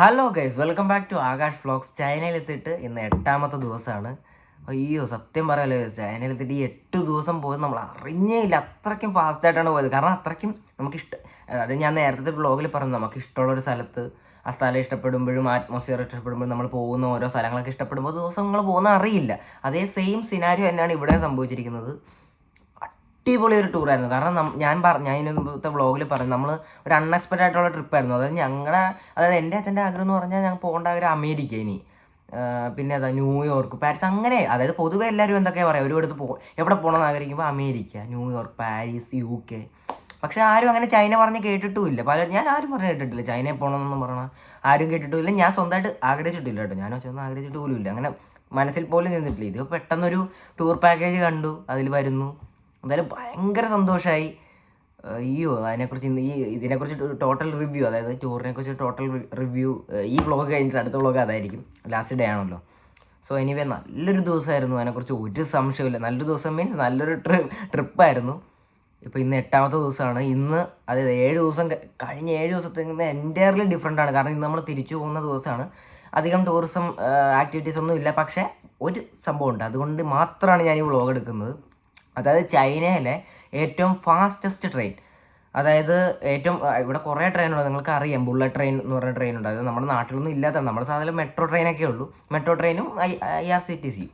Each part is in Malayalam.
Hello guys welcome back to Akash blogs ചൈനയിലെത്തിയിട്ട് ഇന്ന് എട്ടാമത്തെ ദിവസമാണ്. അയ്യോ സത്യം പറയാലോ ചൈനയിലെത്തിയിട്ട് ഈ എട്ട് ദിവസം പോയത് നമ്മൾ അറിഞ്ഞേ ഇല്ല അത്രയ്ക്കും ഫാസ്റ്റായിട്ടാണ് പോയത്. കാരണം അത്രയ്ക്കും നമുക്ക് ഇഷ്ട അത് ഞാൻ നേരത്തെ ബ്ലോഗിൽ പറഞ്ഞു നമുക്ക് ഇഷ്ടമുള്ള ഒരു സ്ഥലത്ത് ആ സ്ഥലം ഇഷ്ടപ്പെടുമ്പോഴും ആറ്റ്മോസ്ഫിയർ ഇഷ്ടപ്പെടുമ്പോഴും നമ്മൾ പോകുന്ന ഓരോ സ്ഥലങ്ങളൊക്കെ ഇഷ്ടപ്പെടുമ്പോൾ ദിവസങ്ങൾ പോകുന്ന അറിയില്ല. അതേ സെയിം സിനാരിയോ തന്നെയാണ് ഇവിടെ സംഭവിച്ചിരിക്കുന്നത്. അടിപൊളി ഒരു ടൂറായിരുന്നു കാരണം ഞാൻ പറഞ്ഞു ഞാൻ ഇന്നത്തെ വ്ളോഗിൽ പറഞ്ഞു നമ്മൾ ഒരു അൺഎക്സ്പെക്റ്റഡ് ആയിട്ടുള്ള ട്രിപ്പായിരുന്നു അതായത് ഞങ്ങളുടെ അതായത് എന്റെ അച്ഛന്റെ ആഗ്രഹം എന്ന് പറഞ്ഞാൽ ഞങ്ങൾ പോകേണ്ട ആഗ്രഹം അമേരിക്ക ഇനി. പിന്നെ അതാ ന്യൂയോർക്ക് പാരീസ് അങ്ങനെ അതായത് പൊതുവെ എല്ലാവരും എന്തൊക്കെയാ പറയുക ഒരുപാട് പോ എവിടെ പോകണമെന്ന് ആഗ്രഹിക്കുമ്പോൾ America New York Paris U K പക്ഷെ ആരും അങ്ങനെ ചൈന പറഞ്ഞ് കേട്ടിട്ടുമില്ല. പല ഞാൻ ആരും പറഞ്ഞ് കേട്ടിട്ടില്ല. ചൈനയിൽ പോകണമെന്നൊന്നും പറയണം ആരും കേട്ടിട്ടുമില്ല. ഞാൻ സ്വന്തമായിട്ട് ആഗ്രഹിച്ചിട്ടില്ല കേട്ടോ. ഞാൻ ചെന്ന് ആഗ്രഹിച്ചിട്ട് പോലും ഇല്ല അങ്ങനെ മനസ്സിൽ പോലും നിന്നിട്ടില്ല. ഇത് പെട്ടെന്നൊരു ടൂർ പാക്കേജ് കണ്ടു. അതിൽ വരുന്നു. എന്തായാലും ഭയങ്കര സന്തോഷമായി അയ്യോ അതിനെക്കുറിച്ച് ഈ ഇതിനെക്കുറിച്ച് ടോട്ടൽ റിവ്യൂ അതായത് ടൂറിനെ കുറിച്ച് ടോട്ടൽ റിവ്യൂ ഈ വ്ളോഗ് കഴിഞ്ഞിട്ട് അടുത്ത വ്ളോഗ് അതായിരിക്കും ലാസ്റ്റ് ഡേ ആണല്ലോ. സോ എനിവേ നല്ലൊരു ദിവസമായിരുന്നു. അതിനെക്കുറിച്ച് ഒരു സംശയമില്ല നല്ലൊരു ദിവസം മീൻസ് നല്ലൊരു ട്രി ട്രിപ്പായിരുന്നു ഇപ്പോൾ ഇന്ന് എട്ടാമത്തെ ദിവസമാണ്. ഇന്ന് അതായത് ഏഴ് ദിവസം കഴിഞ്ഞ ഏഴ് ദിവസത്തിൽ നിന്ന് എന്റയർലി ഡിഫറെന്റ് ആണ്. കാരണം ഇന്ന് നമ്മൾ തിരിച്ചു പോകുന്ന ദിവസമാണ്. അധികം ടൂറിസം ആക്ടിവിറ്റീസ് ഒന്നും ഇല്ല പക്ഷേ ഒരു സംഭവമുണ്ട്. അതുകൊണ്ട് മാത്രമാണ് ഞാൻ ഈ വ്ളോഗ് എടുക്കുന്നത്. അതായത് ചൈനയിലെ ഏറ്റവും ഫാസ്റ്റസ്റ്റ് ട്രെയിൻ അതായത് ഏറ്റവും ഇവിടെ കുറേ ട്രെയിനുണ്ട് നിങ്ങൾക്ക് അറിയാം ബുള്ളറ്റ് ട്രെയിൻ എന്ന് പറഞ്ഞ ട്രെയിൻ ഉണ്ട്. അതായത് നമ്മുടെ നാട്ടിലൊന്നും ഇല്ലാത്തതാണ്. നമ്മുടെ സാധാരണ മെട്രോ ട്രെയിനൊക്കെ ഉള്ളൂ. മെട്രോ ട്രെയിനും ഐ ആർ സി ടി സിയും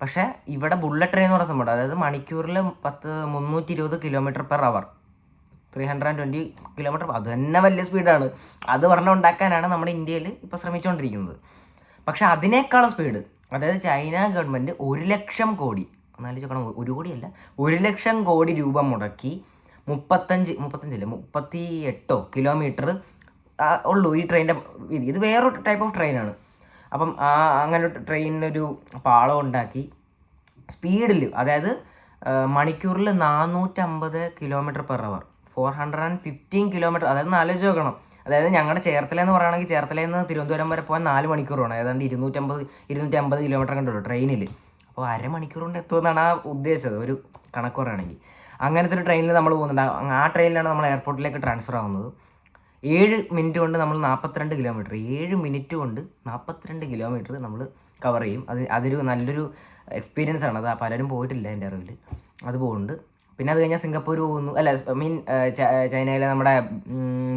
പക്ഷേ ഇവിടെ ബുള്ളറ്റ് ട്രെയിൻ എന്ന് പറയുന്ന സംഭവം അതായത് മണിക്കൂറിൽ പത്ത് മുന്നൂറ്റി ഇരുപത് kilometre per hour three hundred and twenty kilometre അത് തന്നെ വലിയ സ്പീഡാണ് അത് പറഞ്ഞാൽ ഉണ്ടാക്കാനാണ് നമ്മുടെ ഇന്ത്യയിൽ ഇപ്പോൾ ശ്രമിച്ചുകൊണ്ടിരിക്കുന്നത് പക്ഷേ അതിനേക്കാളും സ്പീഡ് അതായത് ചൈന ഗവൺമെന്റ് ഒരു ലക്ഷം കോടി ഒന്നാലോചിക്കണം ഒരു കോടിയല്ല. ഒരു ലക്ഷം കോടി രൂപ മുടക്കി മുപ്പത്തഞ്ച് മുപ്പത്തഞ്ചല്ല? മുപ്പത്തി എട്ടോ കിലോമീറ്റർ ഉള്ളൂ ഈ ട്രെയിന്റെ വീതി ഇത് വേറൊരു ടൈപ്പ് ഓഫ് ട്രെയിനാണ് അപ്പം ആ അങ്ങനെ ട്രെയിനിനൊരു പാളം ഉണ്ടാക്കി സ്പീഡിൽ അതായത് മണിക്കൂറിൽ നാനൂറ്റമ്പത് kilometre per hour four hundred and fifteen kilometre അതായത് നാല് ആലോചിച്ച് നോക്കണം. അതായത് ഞങ്ങളുടെ ചേർത്തല എന്ന് പറയുകയാണെങ്കിൽ ചേർത്തലയിൽ നിന്ന് തിരുവനന്തപുരം വരെ പോകാൻ നാല് മണിക്കൂർ വേണം. ഏതാണ്ട് ഇരുന്നൂറ്റമ്പത് ഇരുന്നൂറ്റമ്പത് കിലോമീറ്റർ കണ്ടുള്ളൂ ട്രെയിനിൽ അപ്പോൾ അരമണിക്കൂർ കൊണ്ട് എത്തുമെന്നാണ് ആ ഉദ്ദേശിച്ചത് ഒരു കണക്ക് പറയുകയാണെങ്കിൽ. അങ്ങനത്തെ ഒരു ട്രെയിനിൽ നമ്മൾ പോകുന്നുണ്ട്. ആ- ട്രെയിനിലാണ് നമ്മൾ എയർപോർട്ടിലേക്ക് ട്രാൻസ്ഫർ ആവുന്നത്. ഏഴ് മിനിറ്റ് കൊണ്ട് നമ്മൾ നാൽപ്പത്തിരണ്ട് കിലോമീറ്റർ ഏഴ് മിനിറ്റ് കൊണ്ട് നാൽപ്പത്തിരണ്ട് കിലോമീറ്റർ നമ്മൾ കവർ ചെയ്യും. അത് അതൊരു നല്ലൊരു എക്സ്പീരിയൻസ് ആണ്. അത് പലരും പോയിട്ടില്ല എന്റെ അറിവിൽ. അത് പോകുന്നുണ്ട്. പിന്നെ അത് കഴിഞ്ഞാൽ സിംഗപ്പൂർ പോകുന്നു. അല്ല മീൻ ചൈനയിലെ നമ്മുടെ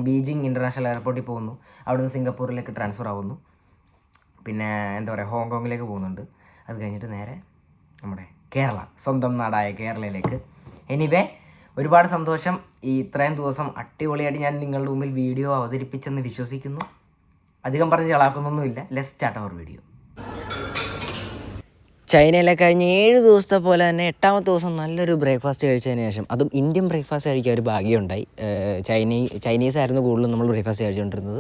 ബീജിംഗ് ഇന്റർനാഷണൽ എയർപോർട്ടിൽ പോകുന്നു. അവിടുന്ന് സിംഗപ്പൂരിലേക്ക് ട്രാൻസ്ഫർ ആവുന്നു. പിന്നെ എന്താ പറയുക ഹോങ്കോങ്ങിലേക്ക് പോകുന്നുണ്ട്. അത് കഴിഞ്ഞിട്ട് നേരെ നമ്മുടെ കേരള സ്വന്തം നാടായ കേരളയിലേക്ക്. എനിവേ ഒരുപാട് സന്തോഷം. ഈ ഇത്രയും ദിവസം അടിപൊളിയായിട്ട് ഞാൻ നിങ്ങളുടെ മുമ്പിൽ വീഡിയോ അവതരിപ്പിച്ചെന്ന് വിശ്വസിക്കുന്നു. അധികം പറഞ്ഞ് ചളാക്കുന്നൊന്നുമില്ല. ലെസ് സ്റ്റാർട്ട് അവർ വീഡിയോ ചൈനയിലെ കഴിഞ്ഞ ഏഴ് ദിവസത്തെ പോലെ തന്നെ എട്ടാമത്തെ ദിവസം നല്ലൊരു ബ്രേക്ക്ഫാസ്റ്റ് കഴിച്ചതിന് ശേഷം അതും ഇന്ത്യൻ ബ്രേക്ക്ഫാസ്റ്റ് കഴിക്കാൻ ഒരു ഭാഗ്യമുണ്ടായി. ചൈനീ ചൈനീസ് ആയിരുന്നു കൂടുതലും നമ്മൾ ബ്രേക്ക്ഫാസ്റ്റ് കഴിച്ചുകൊണ്ടിരുന്നത്.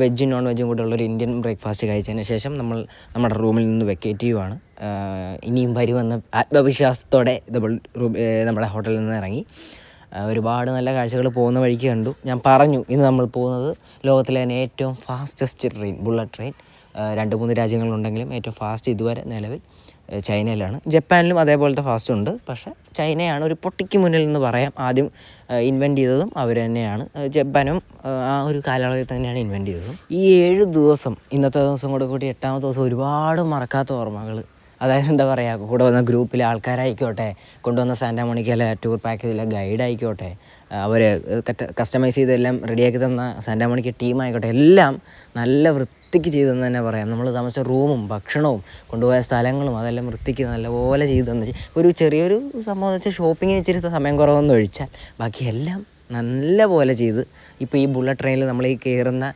വെജും നോൺ വെജും കൂടെ ഉള്ളൊരു ഇന്ത്യൻ ബ്രേക്ക്ഫാസ്റ്റ് കഴിച്ചതിന് ശേഷം നമ്മൾ നമ്മുടെ റൂമിൽ നിന്ന് വെക്കേറ്റ് ചെയ്യുവാണ് ഏഹ് ഇനിയും വരുമെന്ന ആത്മവിശ്വാസത്തോടെ നമ്മൾ നമ്മുടെ ഹോട്ടലിൽ നിന്ന് ഇറങ്ങി. ഒരുപാട് നല്ല കാഴ്ചകൾ പോകുന്ന വഴിക്ക് കണ്ടു. ഞാൻ പറഞ്ഞു ഇന്ന് നമ്മൾ പോകുന്നത് ലോകത്തിലെ തന്നെ ഏറ്റവും ഫാസ്റ്റസ്റ്റ് ട്രെയിൻ ബുള്ളറ്റ് ട്രെയിൻ രണ്ട് മൂന്ന് രാജ്യങ്ങളുണ്ടെങ്കിലും ഏറ്റവും ഫാസ്റ്റ് ഇതുവരെ നിലവിൽ. ചൈനയിലാണ്. ജപ്പാനിലും അതേപോലത്തെ ഫാസ്റ്റ് ഉണ്ട്. പക്ഷേ ചൈനയാണ് ഒരു പൊട്ടിക്ക് മുന്നിൽ നിന്ന് പറയാം ആദ്യം ഇൻവെന്റ് ചെയ്തതും അവർ തന്നെയാണ്. ജപ്പാനും ആ, ഒരു കാലയളവിൽ തന്നെയാണ് ഇൻവെന്റ് ചെയ്തതും. ഈ ഏഴ് ദിവസം ഇന്നത്തെ ദിവസം കൂടെ കൂടി എട്ടാമത്തെ ദിവസം ഒരുപാട് മറക്കാത്ത ഓർമ്മകൾ അതായത് എന്താ പറയുക കൂടെ വന്ന ഗ്രൂപ്പിലെ ആൾക്കാരായിക്കോട്ടെ കൊണ്ടുവന്ന സാന്റാമോണിക്കയിലെ ടൂർ പാക്കേജിലെ ഗൈഡ് ആയിക്കോട്ടെ അവർ കസ്റ്റമൈസ് ചെയ്തെല്ലാം റെഡിയാക്കി തന്ന സാന്റാമോണിക്ക ടീമായിക്കോട്ടെ എല്ലാം നല്ല വൃത്തിക്ക് ചെയ്തെന്ന് തന്നെ പറയാം. നമ്മൾ താമസിച്ച റൂമും ഭക്ഷണവും കൊണ്ടുപോയ സ്ഥലങ്ങളും അതെല്ലാം വൃത്തിക്ക് നല്ലപോലെ ചെയ്തു തന്നു ഒരു ചെറിയൊരു സംഭവം വെച്ചാൽ ഷോപ്പിങ്ങിന് ഇച്ചിരി സമയം കുറവെന്ന് ഒഴിച്ചാൽ ബാക്കി എല്ലാം നല്ല പോലെ ചെയ്ത് ഇപ്പോൾ ഈ ബുള്ളറ്റ് ട്രെയിനിൽ നമ്മൾ ഈ കയറുന്ന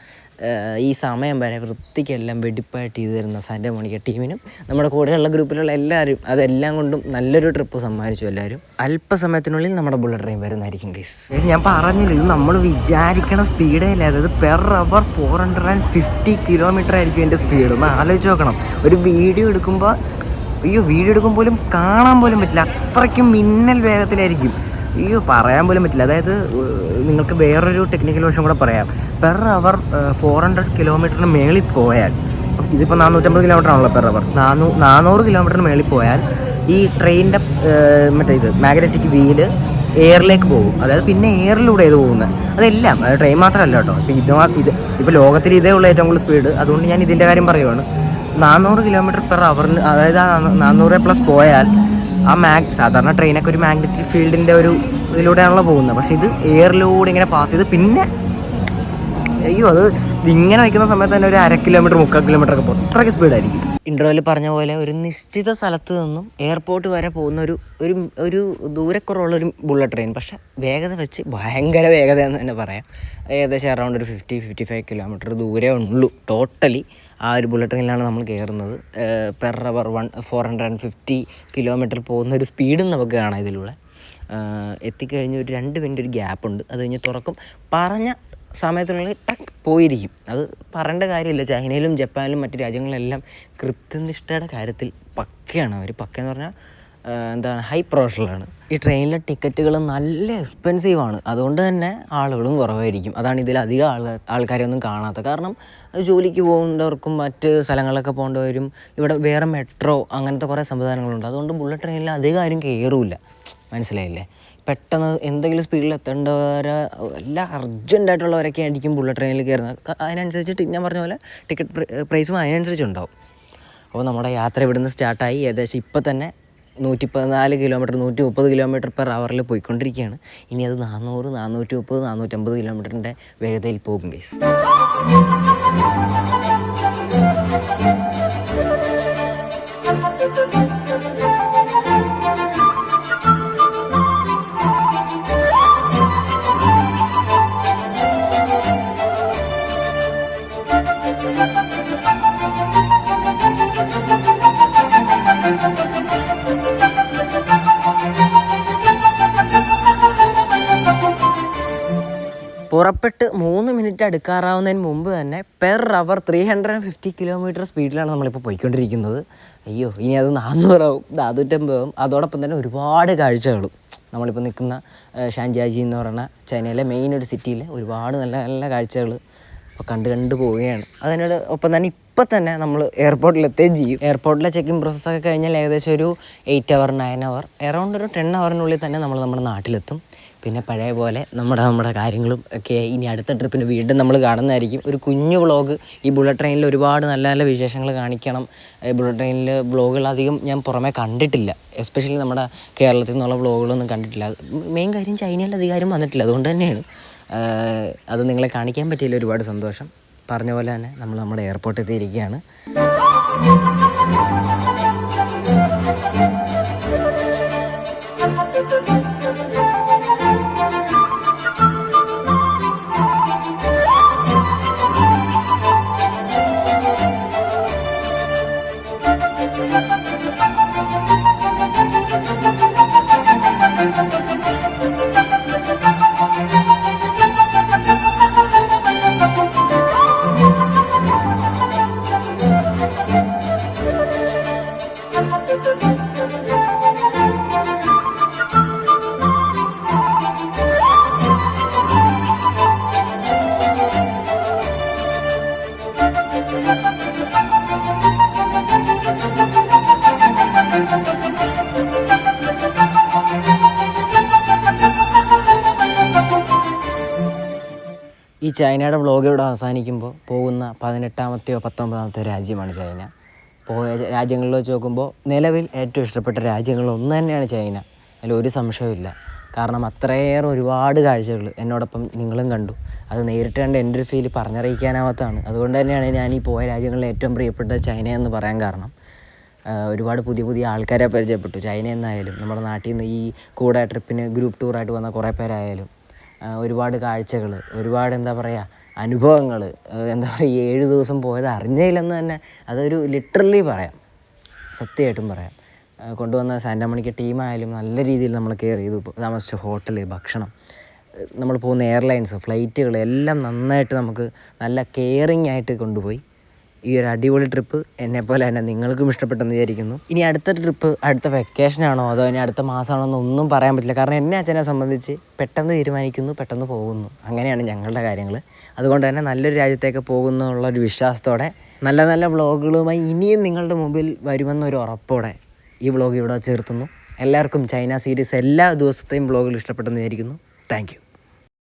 ഈ സമയം വരെ വൃത്തിക്കെല്ലാം വെടിപ്പായിട്ട് ചെയ്തു തരുന്ന സാന്റെ മോണിക്ക ടീമിനും നമ്മുടെ കൂടെയുള്ള ഗ്രൂപ്പിലുള്ള എല്ലാവരും അതെല്ലാം കൊണ്ടും നല്ലൊരു ട്രിപ്പ് സമ്മാനിച്ചു എല്ലാവരും അല്പസമയത്തിനുള്ളിൽ നമ്മുടെ ബുള്ളറ്റ് ട്രെയിൻ വരുന്നതായിരിക്കും കേസ് ഞാൻ പറഞ്ഞില്ല ഇത് നമ്മൾ വിചാരിക്കണ സ്പീഡേ അല്ല? അതായത് per hour four hundred and fifty kilometre ആയിരിക്കും എന്റെ സ്പീഡ് ഒന്ന് ആലോചിച്ച് നോക്കണം. ഒരു വീഡിയോ എടുക്കുമ്പോൾ അയ്യോ വീഡിയോ എടുക്കുമ്പോലും പോലും കാണാൻ പോലും പറ്റില്ല. അത്രയ്ക്കും മിന്നൽ വേഗത്തിലായിരിക്കും. അയ്യോ പറയാൻ പോലും പറ്റില്ല. അതായത് നിങ്ങൾക്ക് വേറൊരു ടെക്നിക്കൽ വശം കൂടെ പറയാം. പെർ അവർ ഫോർ ഹൺഡ്രഡ് കിലോമീറ്ററിന് മേളിൽ പോയാൽ ഇതിപ്പോൾ നാനൂറ്റമ്പത് കിലോമീറ്റർ ആണല്ലോ പെർ അവർ നാനൂ നാനൂറ് കിലോമീറ്ററിന് മേളിൽ പോയാൽ ഈ ട്രെയിനിന്റെ മറ്റേ ഇത് മാഗ്നറ്റിക് വീൽ എയറിലേക്ക് പോകും. അതായത് പിന്നെ എയറിലൂടെ ഇത് പോകുന്നത് അതെല്ലാം. അത് ട്രെയിൻ മാത്രമല്ല കേട്ടോ. ഇപ്പോൾ ഇത് ഇത് ഇപ്പോൾ ലോകത്തിൽ ഇതേ ഉള്ള ഏറ്റവും കൂടുതൽ സ്പീഡ് അതുകൊണ്ട് ഞാൻ ഇതിന്റെ കാര്യം പറയുവാണ്. നാനൂറ് കിലോമീറ്റർ പെർ അവറിന് അതായത് നാനൂറ് പ്ലസ് പോയാൽ ആ മാഗ് സാധാരണ ട്രെയിനൊക്കെ ഒരു മാഗ്നറ്റിക് ഫീൽഡിന്റെ ഒരു ഇതിലൂടെയാണല്ലോ പോകുന്നത്. പക്ഷേ ഇത് എയറിലൂടെ ഇങ്ങനെ പാസ് ചെയ്ത് പിന്നെ അയ്യോ അത് ഇങ്ങനെ വയ്ക്കുന്ന സമയത്ത് തന്നെ ഒരു അര കിലോമീറ്റർ മുക്കാൽ കിലോമീറ്റർ ഒക്കെ പോകും. അത്രയ്ക്ക് സ്പീഡായിരിക്കും ഇന്റർവ്യൂവിൽ പറഞ്ഞ പോലെ ഒരു നിശ്ചിത സ്ഥലത്ത് നിന്നും എയർപോർട്ട് വരെ പോകുന്ന ഒരു ഒരു ഒരു ദൂരക്കുറവുള്ള ഒരു ബുള്ളറ്റ് ട്രെയിൻ പക്ഷെ വേഗത വെച്ച് ഭയങ്കര വേഗത എന്ന് തന്നെ പറയാം. ഏകദേശം അറൗണ്ട് ഒരു ഫിഫ്റ്റി ഫിഫ്റ്റി ഫൈവ് കിലോമീറ്റർ ദൂരേ ഉള്ളൂ ടോട്ടലി ആ ഒരു ബുള്ളറ്റ് ട്രെയിനിലാണ് നമ്മൾ കയറുന്നത്. Per hour one four hundred and fifty kilometre പോകുന്ന ഒരു സ്പീഡും നമുക്ക് കാണാം ഇതിലൂടെ. എത്തിക്കഴിഞ്ഞ് ഒരു രണ്ട് മിനിറ്റ് ഒരു ഗ്യാപ്പ് ഉണ്ട്. അത് കഴിഞ്ഞ് തുറക്കും. പറഞ്ഞ സമയത്തിനുള്ളിൽ ടക്ക് പോയിരിക്കും. അത് പറയേണ്ട കാര്യമില്ല. ചൈനയിലും ജപ്പാനിലും മറ്റു രാജ്യങ്ങളിലെല്ലാം കൃത്യനിഷ്ഠയുടെ കാര്യത്തിൽ പക്കയാണ് അവർ. പക്കയെന്ന് പറഞ്ഞാൽ എന്താണ് ഹൈ പ്രൊഫഷണലാണ് ഈ ട്രെയിനിലെ ടിക്കറ്റുകൾ നല്ല എക്സ്പെൻസീവ് ആണ്. അതുകൊണ്ട് തന്നെ ആളുകളും കുറവായിരിക്കും. അതാണ് ഇതിൽ അധികം ആൾ ആൾക്കാരെയൊന്നും കാണാത്തത്. കാരണം ജോലിക്ക് പോകുന്നവർക്കും മറ്റ് സ്ഥലങ്ങളിലൊക്കെ പോകേണ്ടവരും ഇവിടെ വേറെ മെട്രോ അങ്ങനത്തെ കുറേ സംവിധാനങ്ങളുണ്ട്. അതുകൊണ്ട് ബുള്ളറ്റ് ട്രെയിനിൽ അധികം ആരും കയറില്ല. മനസ്സിലായില്ലേ? പെട്ടെന്ന് എന്തെങ്കിലും സ്പീഡിൽ എത്തേണ്ടവരെ എല്ലാം അർജന്റായിട്ടുള്ളവരൊക്കെ ആയിരിക്കും ബുള്ളറ്റ് ട്രെയിനിൽ കയറുന്നത്. അതിനനുസരിച്ച് ഞാൻ പറഞ്ഞ പോലെ ടിക്കറ്റ് പ്രൈസും അതിനനുസരിച്ച് ഉണ്ടാവും അപ്പോൾ നമ്മുടെ യാത്ര ഇവിടുന്ന് സ്റ്റാർട്ടായി ഏകദേശം ഇപ്പം തന്നെ നൂറ്റി പതിനാല് കിലോമീറ്റർ നൂറ്റി മുപ്പത് കിലോമീറ്റർ പെർ അവറിൽ പോയിക്കൊണ്ടിരിക്കുകയാണ്. ഇനി അത് നാനൂറ് നാനൂറ്റി മുപ്പത് നാനൂറ്റമ്പത് കിലോമീറ്ററിന്റെ വേഗതയിൽ പോകും ഗൈസ് പുറപ്പെട്ട് മൂന്ന് മിനിറ്റ് അടുക്കാറാവുന്നതിന് മുമ്പ് തന്നെ per hour three hundred and fifty kilometre സ്പീഡിലാണ് നമ്മളിപ്പോൾ പോയിക്കൊണ്ടിരിക്കുന്നത്. അയ്യോ ഇനി അത് നാനൂറാവും നാനൂറ്റമ്പതാവും അതോടൊപ്പം തന്നെ ഒരുപാട് കാഴ്ചകളും. നമ്മളിപ്പോൾ നിൽക്കുന്ന ഷാൻജാജി എന്ന് പറയുന്ന ചൈനയിലെ മെയിൻ ഒരു സിറ്റിയിലെ ഒരുപാട് നല്ല നല്ല കാഴ്ചകൾ അപ്പോൾ കണ്ട് കണ്ട് പോവുകയാണ്. അതിനോട് ഒപ്പം തന്നെ ഇപ്പം തന്നെ നമ്മൾ എയർപോർട്ടിൽ എത്തുകയും ചെയ്യും എയർപോർട്ടിലെ ചെക്കിംഗ് പ്രോസസ്സൊക്കെ കഴിഞ്ഞാൽ ഏകദേശം ഒരു eight hour nine hour around ഒരു ടെൻ അവറിനുള്ളിൽ തന്നെ നമ്മൾ നമ്മുടെ നാട്ടിലെത്തും. പിന്നെ പഴയ പോലെ നമ്മുടെ നമ്മുടെ കാര്യങ്ങളും ഒക്കെ ഇനി അടുത്ത ട്രിപ്പിന് വീണ്ടും നമ്മൾ കാണുന്നതായിരിക്കും. ഒരു കുഞ്ഞു വ്ളോഗ്. ഈ ബുള്ളറ്റ് ട്രെയിനിൽ ഒരുപാട് നല്ല നല്ല വിശേഷങ്ങൾ കാണിക്കണം. ബുള്ളറ്റ് ട്രെയിനിൽ വ്ളോഗുകൾ അധികം ഞാൻ പുറമേ കണ്ടിട്ടില്ല. എസ്പെഷ്യലി നമ്മുടെ കേരളത്തിൽ നിന്നുള്ള വ്ളോഗുകളൊന്നും കണ്ടിട്ടില്ല. മെയിൻ കാര്യം ചൈനയിൽ അധികാരം വന്നിട്ടില്ല. അതുകൊണ്ട് തന്നെയാണ്. അത് നിങ്ങളെ കാണിക്കാൻ പറ്റിയില്ല ഒരുപാട് സന്തോഷം. പറഞ്ഞ പോലെ തന്നെ നമ്മൾ നമ്മുടെ എയർപോർട്ടിൽ എത്തിയിരിക്കുകയാണ്. ഈ ചൈനയുടെ വ്ളോഗ് ഇവിടെ അവസാനിക്കുമ്പോൾ പോകുന്ന പതിനെട്ടാമത്തെയോ പത്തൊമ്പതാമത്തെയോ രാജ്യമാണ് ചൈന. പോയ രാജ്യങ്ങളിൽ വെച്ച് നോക്കുമ്പോൾ നിലവിൽ ഏറ്റവും ഇഷ്ടപ്പെട്ട രാജ്യങ്ങളിൽ ഒന്ന് തന്നെയാണ് ചൈന. അതിൽ ഒരു സംശയവുമില്ല കാരണം അത്രയേറെ ഒരുപാട് കാഴ്ചകൾ എന്നോടൊപ്പം നിങ്ങളും കണ്ടു. അത് നേരിട്ട് കണ്ട് എന്റെ ഒരു ഫീൽ പറഞ്ഞറിയിക്കാനാവാത്തതാണ്. അതുകൊണ്ട് തന്നെയാണ് ഞാൻ ഈ പോയ രാജ്യങ്ങളിൽ ഏറ്റവും പ്രിയപ്പെട്ട ചൈന എന്ന് പറയാൻ കാരണം. ഒരുപാട് പുതിയ പുതിയ ആൾക്കാരെ പരിചയപ്പെട്ടു. ചൈന എന്നായാലും നമ്മുടെ നാട്ടിൽ നിന്ന് ഈ കൂടെ ട്രിപ്പിന് ഗ്രൂപ്പ് ടൂറായിട്ട് വന്ന കുറേ പേരായാലും. ഒരുപാട് കാഴ്ചകൾ ഒരുപാട് എന്താ പറയുക അനുഭവങ്ങൾ എന്താ പറയുക ഏഴ് ദിവസം പോയത് അറിഞ്ഞയില്ലെന്ന് തന്നെ അതൊരു ലിറ്ററലി പറയാം. സത്യമായിട്ടും പറയാം. കൊണ്ടുവന്ന സാന്റാമണിക്ക് ടീമായാലും നല്ല രീതിയിൽ നമ്മൾ കെയർ ചെയ്തു. താമസിച്ച ഹോട്ടൽ ഭക്ഷണം നമ്മൾ പോകുന്ന എയർലൈൻസ് ഫ്ലൈറ്റുകൾ എല്ലാം നന്നായിട്ട് നമുക്ക് നല്ല കെയറിങ് ആയിട്ട് കൊണ്ടുപോയി. ഈ ഒരു അടിപൊളി ട്രിപ്പ് എന്നെ പോലെ തന്നെ നിങ്ങൾക്കും ഇഷ്ടപ്പെട്ടെന്ന് വിചാരിക്കുന്നു. ഇനി അടുത്ത ട്രിപ്പ് അടുത്ത വെക്കേഷനാണോ അതോ ഇനി അടുത്ത മാസമാണോ എന്നൊന്നും പറയാൻ പറ്റില്ല. കാരണം എന്നെ അച്ഛനെ സംബന്ധിച്ച് പെട്ടെന്ന് തീരുമാനിക്കുന്നു പെട്ടെന്ന് പോകുന്നു. അങ്ങനെയാണ് ഞങ്ങളുടെ കാര്യങ്ങൾ. അതുകൊണ്ട് തന്നെ നല്ലൊരു രാജ്യത്തേക്ക് പോകുന്നു ഉള്ള ഒരു വിശ്വാസത്തോടെ നല്ല നല്ല വ്ളോഗുകളുമായി ഇനിയും നിങ്ങളുടെ മുമ്പിൽ വരുമെന്നൊരു ഉറപ്പോടെ ഈ വ്ളോഗ് ഇവിടെ ചേർത്തുന്നു. എല്ലാവർക്കും ചൈന സീരീസ് എല്ലാ ദിവസത്തെയും വ്ളോഗിൽ ഇഷ്ടപ്പെട്ടെന്ന് വിചാരിക്കുന്നു. താങ്ക്